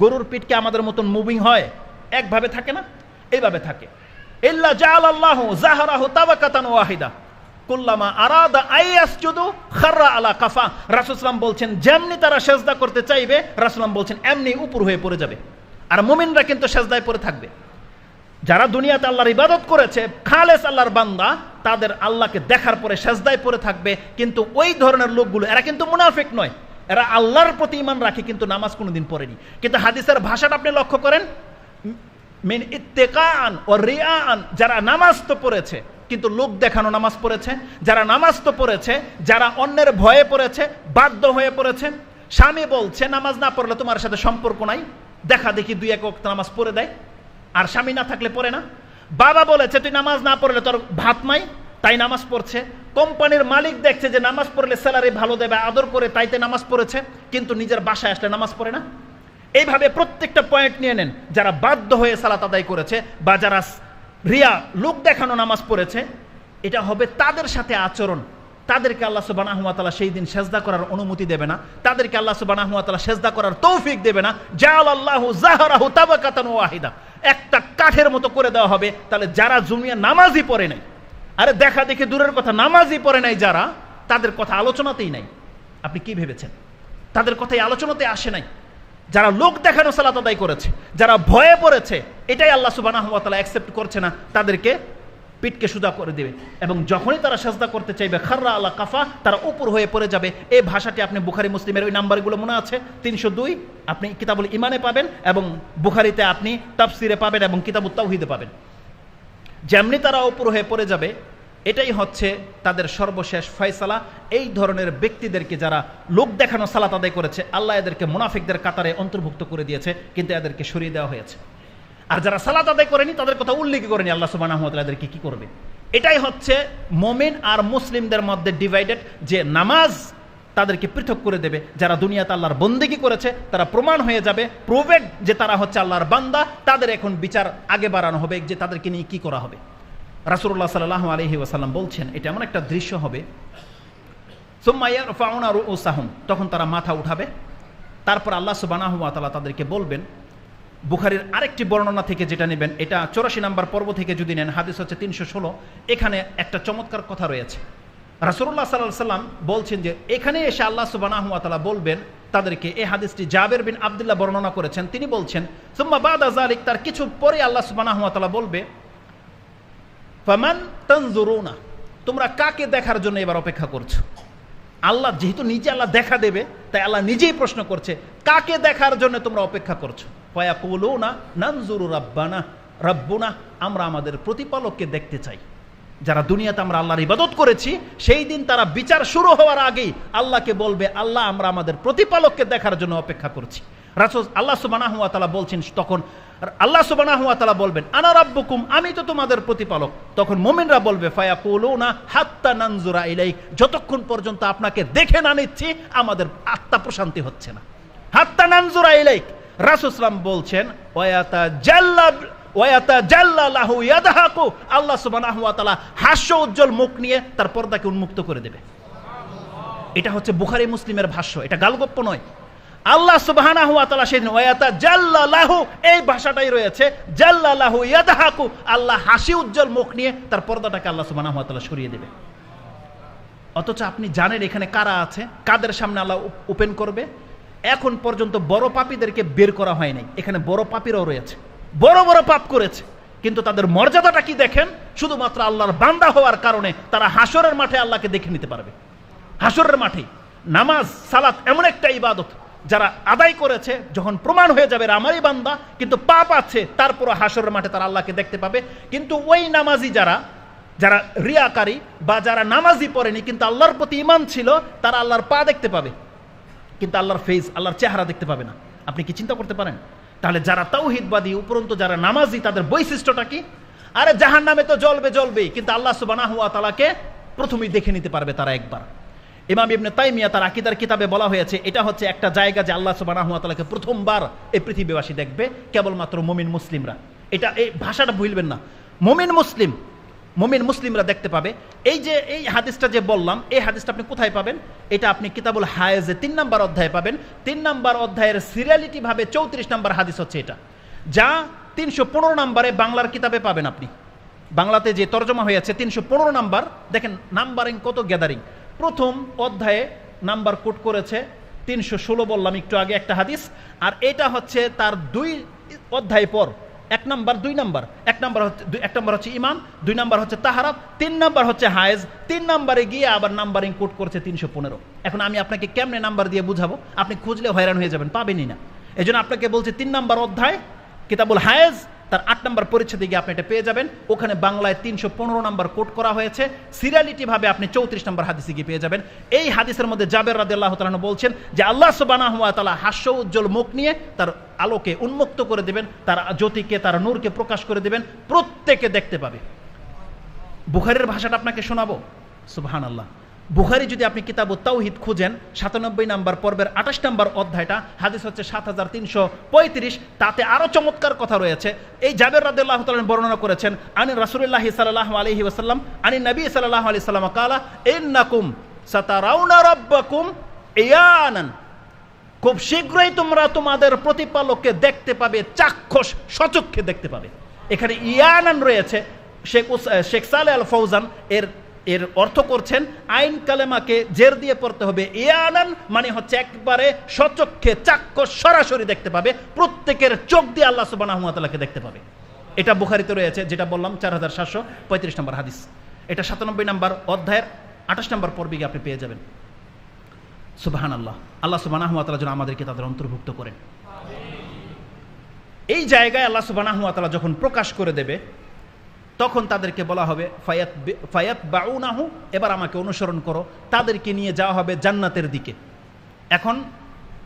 গরুর পিঠকে আমাদের মতন মুভিং হয়, একভাবে থাকে না, এইভাবে থাকে। ইল্লা জাল আল্লাহ জাহারাহু তাবাকাতান ওয়াহিদা। কুল্লামা আরাদা আইয়াসজুদু খাররা আলা কাফা। রাসূলুল্লাহ বলছেন, যেমনি তারা সেজদা করতে চাইবে রাসূলুল্লাহ বলছেন, এমনি উপর হয়ে পড়ে যাবে। আর মুমিনরা কিন্তু সেজদায় পড়ে থাকবে। যারা দুনিয়াতে আল্লাহর ইবাদত করেছে, খালেস আল্লাহর বান্দা, তাদের আল্লাহকে দেখার পরে সেজদায় পড়ে থাকবে। কিন্তু ওই ধরনের লোকগুলো, এরা কিন্তু মুনাফিক নয়। এরা আল্লাহর প্রতি ইমান রাখে, কিন্তু নামাজ কোনোদিন পড়েনি। কিন্তু হাদিসের ভাষাটা আপনি লক্ষ্য করেন? মিন ইত্তেকান ও রিয়ান যারা নামাজ তো পড়েছে, কিন্তু লোক দেখানো নামাজ পড়েছে, যারা নামাজ তো পড়েছে, যারা অন্যের ভয়ে পড়েছে, বাধ্য হয়ে পড়েছে, স্বামী বলছে, নামাজ না পড়লে তোমার সাথে সম্পর্ক নাই, দেখা দেখি দুই এক ওয়াক্ত নামাজ পড়ে দেয়। আর স্বামী না থাকলে পড়ে না। বাবা বলেছে, তুই নামাজ না পড়লে তোর ভাত নাই তাই নামাজ পড়ছে। কোম্পানির মালিক দেখছে যে নামাজ পড়লে স্যালারি ভালো দেবে, আদর করে তাইতে নামাজ পড়েছে, কিন্তু নিজের বাসায় আসলে নামাজ পড়ে না। এইভাবে প্রত্যেকটা পয়েন্ট নিয়ে নেন, যারা বাধ্য হয়ে সালাত আদায় করেছে বা যারা রিয়া, লোক দেখানো নামাজ পড়েছে, এটা হবে তাদের সাথে আচরণ। তাদেরকে আল্লাহ সুবানাহুয়াতালা সেই দিন সেজদা করার অনুমতি দেবে না। তাদেরকে আল্লাহ সুবানাহুয়াতালা সেজদা করার তৌফিক দেবে না। জাল আল্লাহ জাহারাহু তাবাকাতান ওয়াহিদা। একটা কাঠের মতো করে দেওয়া হবে, তাহলে যারা জুমিয়া নামাজই পড়ে নাই আরে দেখা দেখে দূরের কথা, নামাজই পড়ে নাই যারা, তাদের কথা আলোচনাতেই নাই। আপনি কি ভেবেছেন? তাদের কথাই আলোচনাতে আসে নাই। যারা লোক দেখানো সালাত আদায় করেছে, যারা ভয়ে পড়েছে, এটাই আল্লাহ সুবাহ অ্যাকসেপ্ট করছে না, তাদেরকে পিঠকে সুদা করে দেবে। এবং যখনই তারা সাজদা করতে চাইবে, খাররা আল্লাহ কাফা, তারা উপর হয়ে পড়ে যাবে। এই ভাষাটি আপনি বুখারি, মুসলিমের ওই নাম্বারগুলো মনে আছে? তিনশো দুই, আপনি কিতাবুল ইমানে পাবেন এবং বুখারিতে আপনি তাফসিরে পাবেন এবং কিতাবুল তাওহিদে পাবেন। যেমনি তারা উপর হয়ে পড়ে যাবে, এটাই হচ্ছে তাদের সর্বশেষ ফয়সালা। এই ধরনের ব্যক্তিদেরকে যারা লোক দেখানো সালাত আদায় করেছে, আল্লাহ এদেরকে মুনাফিকদের কাতারে অন্তর্ভুক্ত করে দিয়েছে, কিন্তু এদেরকে সরিয়ে দেওয়া হয়েছে। আর যারা সালাত আদায় করেনি, তাদের কথা উল্লেখ করেনি আল্লাহ সুবাহ এদেরকে কি করবে? এটাই হচ্ছে মমিন আর মুসলিমদের মধ্যে ডিভাইডেড যে নামাজ তাদেরকে পৃথক করে দেবে। যারা দুনিয়াতে আল্লাহর বন্দেগি করেছে, তারা প্রমাণ হয়ে যাবে, প্রুভেড যে তারা হচ্ছে আল্লাহর বান্দা, তাদের এখন বিচার আগে বাড়ানো হবে, যে তাদেরকে নিয়ে কি করা হবে। রাসুল্লাহ সাল্লাহ আলহি ওয়াসাল্লাম বলছেন, এটা এমন একটা দৃশ্য হবে। সোম্মাইয়ার ফাউনা ও সাহম তখন তারা মাথা উঠাবে। তারপর আল্লাহ সুবানাহ তালা তাদেরকে বলবেন, বুখারির আরেকটি বর্ণনা থেকে যেটা নেবেন, এটা চৌরাশি নাম্বার পর্ব থেকে যদি নেন, হাদিস হচ্ছে তিনশো ষোলো। এখানে একটা চমৎকার কথা রয়েছে। রাসুল্লাহ সাল্লাহ সাল্লাম বলছেন যে, এখানে এসে আল্লাহ সুবানাহ তালা বলবেন, তাদেরকে এই হাদিসটি জাবের বিন আবদুল্লাহ বর্ণনা করেছেন। তিনি বলছেন, সুম্মা বাদ আজালিক তার কিছু পরে আল্লাহ সুবানাহ তালা বলবে, ফামান তনজুরুনা তোমরা কাকে দেখার জন্য এবার অপেক্ষা করছ? আল্লাহ যেহেতু নিজে আল্লাহ দেখা দেবে, তাই আল্লাহ নিজেই প্রশ্ন করছে, কাকে দেখার জন্য তোমরা অপেক্ষা করছ? পয়া কৌলো না নানজুরু রাব্বানা রাব্বুনা আমরা আমাদের প্রতিপালককে দেখতে চাই। যারা দুনিয়াতে আমরা আল্লাহর ইবাদত করেছি, সেই দিন তারা বিচার শুরু হওয়ার আগেই আল্লাহকে বলবে, আল্লাহ, আমরা আমাদের প্রতিপালককে দেখার জন্য অপেক্ষা করছি। রাসুল আল্লাহ সুবানাহ তালা বলছেন, তখন আল্লাহ সুবানাহ তালা বলবেন, আনা রাব্বুকুম, আমি তো তোমাদের প্রতিপালক। তখন মোমিনরা বলবে ফায়া না হাত্তা নানজুরা ইলাই যতক্ষণ পর্যন্ত আপনাকে দেখে না নিচ্ছি, আমাদের আত্মা প্রশান্তি হচ্ছে না। হাত্তা নানজুরা ইলাইক রাসুসলাম বলছেন ওয়াতা জাল্লা আল্লাহ তাআলা হাস্য উজ্জ্বল মুখ নিয়ে তার পর্দাকে উন্মুক্ত করে দেবে। এটা হচ্ছে বুখারী মুসলিমের ভাষ্য, এটা গালগপ্প নয়। আল্লাহ সুবহানাহু ওয়া তাআলা সেদিন জাল্লাহু এই ভাষাটাই রয়েছে জাল্লাহু ইয়াদহাকু। আল্লাহ হাসি উজ্জ্বল মুখ নিয়ে তার পর্দাটাকে আল্লাহ সুবহানাহু ওয়া তাআলা সরিয়ে দেবে। অথচ আপনি জানেন এখানে কারা আছে? কাদের সামনে আল্লাহ ওপেন করবে? এখন পর্যন্ত বড় পাপীদেরকে বের করা হয় নাই। এখানে বড় পাপীরাও রয়েছে। বড় বড় পাপ করেছে। কিন্তু তাদের মর্যাদাটা কি দেখেন? শুধুমাত্র আল্লাহর বান্দা হওয়ার কারণে তারা হাসরের মাঠে আল্লাহকে দেখে নিতে পারবে। হাসরের মাঠে নামাজ, সালাত এমন একটা ইবাদত যারা আদায় করেছে, যখন প্রমাণ হয়ে যাবে আমারই বান্দা, কিন্তু পাপ আছে তারপর হাসরের মাঠে তারা আল্লাহকে দেখতে পাবে। কিন্তু ওই নামাজি যারা যারা রিয়াকারী বা যারা নামাজি পড়েনি, কিন্তু আল্লাহর প্রতি ইমান ছিল, তারা আল্লাহর পা দেখতে পাবে। কিন্তু আল্লাহর ফেস আল্লাহর চেহারা দেখতে পাবে না। আপনি কি চিন্তা করতে পারেন? তাহলে যারা তাওহিদবাদী, উপরন্ত যারা নামাজি, তাদের বৈশিষ্ট্যটা কি? আরে জাহান নামে তো জ্বলবে, জ্বলবেই, কিন্তু আল্লাহ হুয়া তালাকে প্রথমেই দেখে নিতে পারবে তারা একবার। ইমাম ইবনে তাইমিয়া তার আকিদার কিতাবে বলা হয়েছে, এটা হচ্ছে একটা জায়গা যে আল্লাহ সুবানা হুয়া তালাকে প্রথমবার এই পৃথিবীবাসী দেখবে, কেবলমাত্র মমিন মুসলিমরা। এটা এই ভাষাটা ভুলবেন না। মমিন মুসলিম মুমিন মুসলিমরা দেখতে পাবে। এই যে, এই হাদিসটা যে বললাম, এই হাদিসটা আপনি কোথায় পাবেন? এটা আপনি কিতাবুল হায়েজে তিন নম্বর অধ্যায়ে পাবেন। তিন নম্বর অধ্যায়ের সিরিয়ালিটি ভাবে চৌত্রিশ নম্বর হাদিস হচ্ছে এটা। যা তিনশো পনেরো নম্বরে বাংলার কিতাবে পাবেন আপনি। বাংলাতে যে তর্জমা হয়েছে, তিনশো পনেরো নাম্বার। দেখেন, নাম্বারিং কত গ্যাদারিং প্রথম অধ্যায়ে নাম্বার কোট করেছে, তিনশো ষোলো বললাম একটু আগে একটা হাদিস। আর এটা হচ্ছে তার দুই অধ্যায় পর। এক নাম্বার, দুই নাম্বার। এক নাম্বার হচ্ছে এক নাম্বার হচ্ছে ইমান দুই নাম্বার হচ্ছে তাহারাত, তিন নাম্বার হচ্ছে হায়েজ, তিন নাম্বারে গিয়ে আবার নাম্বারিং কোট করছে তিনশো পনেরো। এখন আমি আপনাকে কেমনে নাম্বার দিয়ে বুঝাবো? আপনি খুঁজলে হয়রান হয়ে যাবেন, পাবেনই না। এই আপনাকে বলছি তিন নাম্বার অধ্যায়, কিতাবুল হায়েজ তার আট নম্বর পরিচ্ছেদে গিয়ে আপনি এটা পেয়ে যাবেন। ওখানে বাংলায় তিনশো পনেরো নম্বর কোট করা হয়েছে। সিরিয়ালিটি ভাবে আপনি চৌত্রিশ নম্বর হাদিসে গিয়ে পেয়ে যাবেন। এই হাদিসের মধ্যে জাবের রাদে আল্লাহ বলছেন যে, আল্লাহ সুবানা হুয়া তালা হাস্য উজ্জ্বল মুখ নিয়ে তার আলোকে উন্মুক্ত করে দেবেন, তার জ্যোতিকে, তার নূরকে প্রকাশ করে দেবেন, প্রত্যেকে দেখতে পাবে। বুখারের ভাষাটা আপনাকে শোনাবো? সুবহান আল্লাহ বুখারি যদি আপনি কিতাব তাওহিদ খুঁজেন, সাতানব্বই নাম্বার পর্বের আঠাশ নাম্বার অধ্যায়টা, হাদিস হচ্ছে সাত হাজার তিনশো পঁয়ত্রিশ, তাতে আরও চমৎকার কথা রয়েছে। এই জাবের রাদিল্লাহ তালন বর্ণনা করেছেন আনি রাসুলিল্লাহ সাল্লাহ আলহি ওসাল্লাম আনি নবী সাল্লাহ আলি সাল্লাম কালা, ইন্নাকুম সাতারাউনা রাব্বাকুম ইয়ানান। খুব শীঘ্রই তোমরা তোমাদের প্রতিপালককে দেখতে পাবে, চাক্ষুষ সচক্ষে দেখতে পাবে। এখানে ইয়ানান রয়েছে, শেখ শেখ সালে আল ফৌজান এর এর অর্থ করছেন, আইন কালেমাকে জের দিয়ে পড়তে হবে। ইয়ানান মানে হচ্ছে একবারে সচক্ষে চাক্ষুষ সরাসরি দেখতে পাবে, প্রত্যেকের চোখ দিয়ে আল্লাহ ওয়া দেখতে পাবে। এটা বুখারিতে রয়েছে, যেটা বললাম, চার হাজার সাতশো পঁয়ত্রিশ নম্বর হাদিস। এটা সাতানব্বই নম্বর অধ্যায়ের আঠাশ নম্বর পর্বে গিয়ে আপনি পেয়ে যাবেন। সুবাহান আল্লাহ আল্লাহ সুবাহ যেন আমাদেরকে তাদের অন্তর্ভুক্ত করেন। এই জায়গায় আল্লাহ সুবাহ যখন প্রকাশ করে দেবে তখন তাদেরকে বলা হবে, ফায়াত ফায়াত বাউনাহু এবার আমাকে অনুসরণ করো। তাদেরকে নিয়ে যাওয়া হবে জান্নাতের দিকে। এখন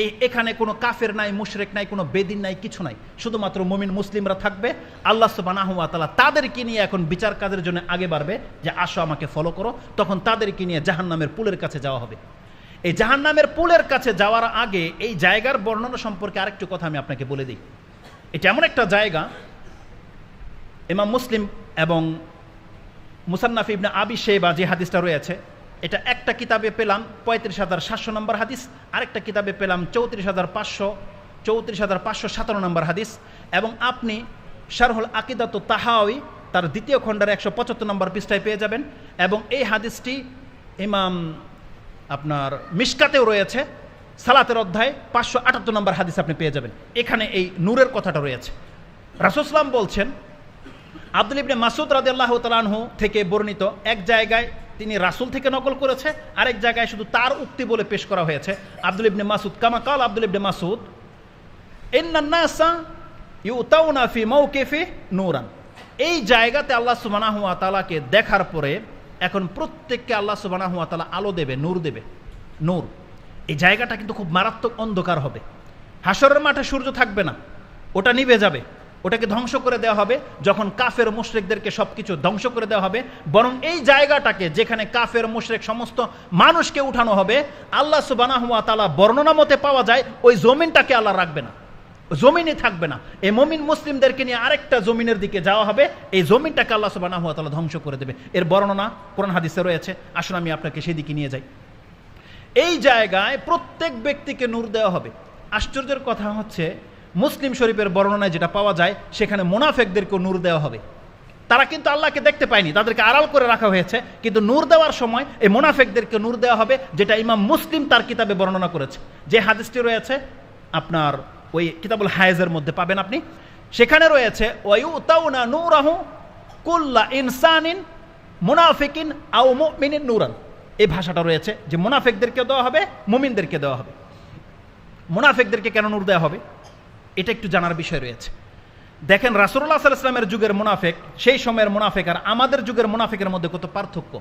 এই এখানে কোনো কাফের নাই, মুশরেক নাই, কোনো বেদিন নাই, কিছু নাই। শুধুমাত্র মুমিন মুসলিমরা থাকবে। আল্লাহ সুবানাহু তালা তাদেরকে নিয়ে এখন বিচার কাজের জন্য আগে বাড়বে যে, আসো আমাকে ফলো করো। তখন তাদেরকে নিয়ে জাহান্নামের পুলের কাছে যাওয়া হবে। এই জাহান্নামের পুলের কাছে যাওয়ার আগে এই জায়গার বর্ণনা সম্পর্কে আরেকটু কথা আমি আপনাকে বলে দিই। এটা এমন একটা জায়গা ইমাম মুসলিম এবং মুসান্নাফ ইবনে আবি শেবা যে হাদিসটা রয়েছে, এটা একটা কিতাবে পেলাম পঁয়ত্রিশ হাজার সাতশো নম্বর হাদিস, আরেকটা কিতাবে পেলাম চৌত্রিশ হাজার পাঁচশো, চৌত্রিশ হাজার পাঁচশো সাতান্ন নম্বর হাদিস, এবং আপনি শারহুল আকিদাত তাহাওয়ি তার দ্বিতীয় খণ্ডের একশো পঁচাত্তর নম্বর পৃষ্ঠায় পেয়ে যাবেন, এবং এই হাদিসটি ইমাম আপনার মিশকাতেও রয়েছে, সালাতের অধ্যায় পাঁচশো আটাত্তর নম্বর হাদিস আপনি পেয়ে যাবেন। এখানে এই নূরের কথাটা রয়েছে। রাসুসলাম বলছেন আব্দুল ইবনে মাসুদ রাদিয়াল্লাহু তাআলাহু থেকে বর্ণিত এক জায়গায় তিনি রাসূল থেকে নকল করেছে, আরেক জায়গায় শুধু তার উক্তি বলে পেশ করা হয়েছে। আব্দুল ইবনে মাসুদ কামা কাল আব্দুল ইবনে মাসুদ ইন্নান নাসা ইউতাউনা ফি মাওকিফি নূরান। এই জায়গাতে আল্লাহ সুবহানাহু হুয়া তালাকে দেখার পরে এখন প্রত্যেককে আল্লাহ সুবহানাহু হুয়া তালা আলো দেবে, নূর দেবে। নূর। এই জায়গাটা কিন্তু খুব মারাত্মক অন্ধকার হবে। হাসরের মাঠে সূর্য থাকবে না, ওটা নিভে যাবে। ওটাকে ধ্বংস করে দেওয়া হবে, যখন কাফের মুশরিকদেরকে সব কিছু ধ্বংস করে দেওয়া হবে। বরং এই জায়গাটাকে যেখানে কাফের মুশরিক সমস্ত মানুষকে উঠানো হবে, আল্লাহ সুবানাহ তালা বর্ণনা মতে পাওয়া যায়, ওই জমিনটাকে আল্লাহ রাখবে না। জমিনই থাকবে না। এই মমিন মুসলিমদেরকে নিয়ে আরেকটা জমিনের দিকে যাওয়া হবে, এই জমিনটাকে আল্লাহ সুবানাহ তালা ধ্বংস করে দেবে। এর বর্ণনা কোরআন হাদিসে রয়েছে। আসুন আমি আপনাকে সেদিকে নিয়ে যাই। এই জায়গায় প্রত্যেক ব্যক্তিকে নূর দেওয়া হবে। আশ্চর্যের কথা হচ্ছে মুসলিম শরীফের বর্ণনায় যেটা পাওয়া যায়, সেখানে মোনাফেকদেরকেও নূর দেওয়া হবে। তারা কিন্তু আল্লাহকে দেখতে পায়নি, তাদেরকে আড়াল করে রাখা হয়েছে, কিন্তু নূর দেওয়ার সময় এই মোনাফেকদেরকে নূর দেওয়া হবে, যেটা ইমাম মুসলিম তার কিতাবে বর্ণনা করেছে। যে হাদিসটি রয়েছে, আপনার ওই কিতাবুল হায়েজের মধ্যে পাবেন আপনি। সেখানে রয়েছে, ওয়ুতাউনা মুনাফিকিন আও মুমিনিন নূরান। এই ভাষাটা রয়েছে যে মুনাফেকদেরকে দেওয়া হবে, মুমিনদেরকে দেওয়া হবে। মুনাফেকদেরকে কেন নূর দেওয়া হবে? এটা একটু জানার বিষয় রয়েছে। দেখেন রাসুল্লাহ সাল্লামের যুগের মুনাফেক, সেই সময়ের মুনাফেক আর আমাদের যুগের মুনাফেকের মধ্যে কত পার্থক্য?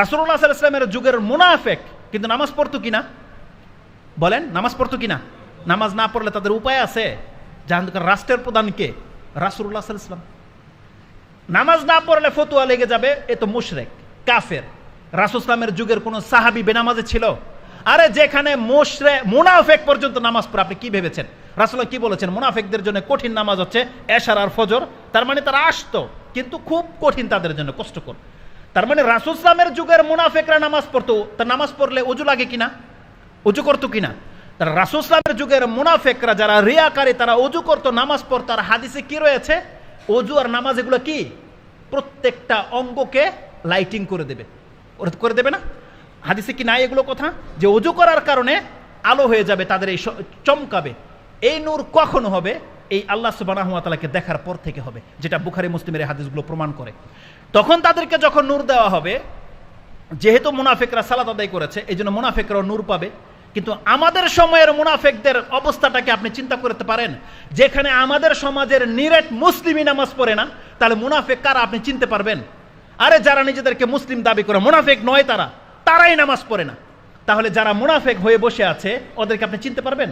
রাসুল্লাহ সাল্লামের যুগের মুনাফেক, কিন্তু নামাজ পড়তো কিনা বলেন, নামাজ পড়তো কিনা নামাজ না পড়লে তাদের উপায় আছে? জাহান রাষ্ট্রের প্রধানকে রাসুল্লাহ সাল্লাম নামাজ না পড়লে ফতুয়া লেগে যাবে, এ তো মুশরেক, কাফের। রাসুসলামের যুগের কোনো সাহাবি বেনামাজে ছিল? আরে যেখানে মুশরে, মুনাফেক পর্যন্ত নামাজ পড়ে, আপনি কি ভেবেছেন? রাসুল কি বলেছেন? মুনাফেকদের জন্য কঠিন নামাজ হচ্ছে এশার আর ফজর, তার মানে তারা আসতো, কিন্তু খুব কঠিন তাদের জন্য, কষ্টকর। তার মানে রাসুসলামের যুগের মুনাফেকরা নামাজ পড়তো, তা নামাজ পড়লে অজু লাগে কিনা? অজু করতো কিনা? তারা রাসুসলামের যুগের মুনাফেকরা যারা রিয়াকারী, তারা অজু করতো, নামাজ পড়তো আর হাদিসে কি রয়েছে? অজু আর নামাজ এগুলো কি? প্রত্যেকটা অঙ্গকে লাইটিং করে দেবে। করে দেবে না? হাদিসে কি নাই এগুলো কথা? যে অজু করার কারণে আলো হয়ে যাবে, তাদের এই চমকাবে। এই নূর কখন হবে? এই আল্লাহ সুবানাহতালাকে দেখার পর থেকে হবে, যেটা বুখারি মুসলিমের হাদিসগুলো প্রমাণ করে। তখন তাদেরকে যখন নূর দেওয়া হবে, যেহেতু মুনাফেকরা সালাত আদায় করেছে এই জন্য মুনাফেকরাও নূর পাবে। কিন্তু আমাদের সময়ের মুনাফেকদের অবস্থাটাকে আপনি চিন্তা করতে পারেন, যেখানে আমাদের সমাজের নিরেট মুসলিমই নামাজ পড়ে না, তাহলে মুনাফেক কারা আপনি চিনতে পারবেন? আরে যারা নিজেদেরকে মুসলিম দাবি করে, মুনাফেক নয় তারা। তারাই নামাজ পড়ে না। তাহলে যারা মুনাফেক হয়ে বসে আছে ওদেরকে আপনি চিনতে পারবেন?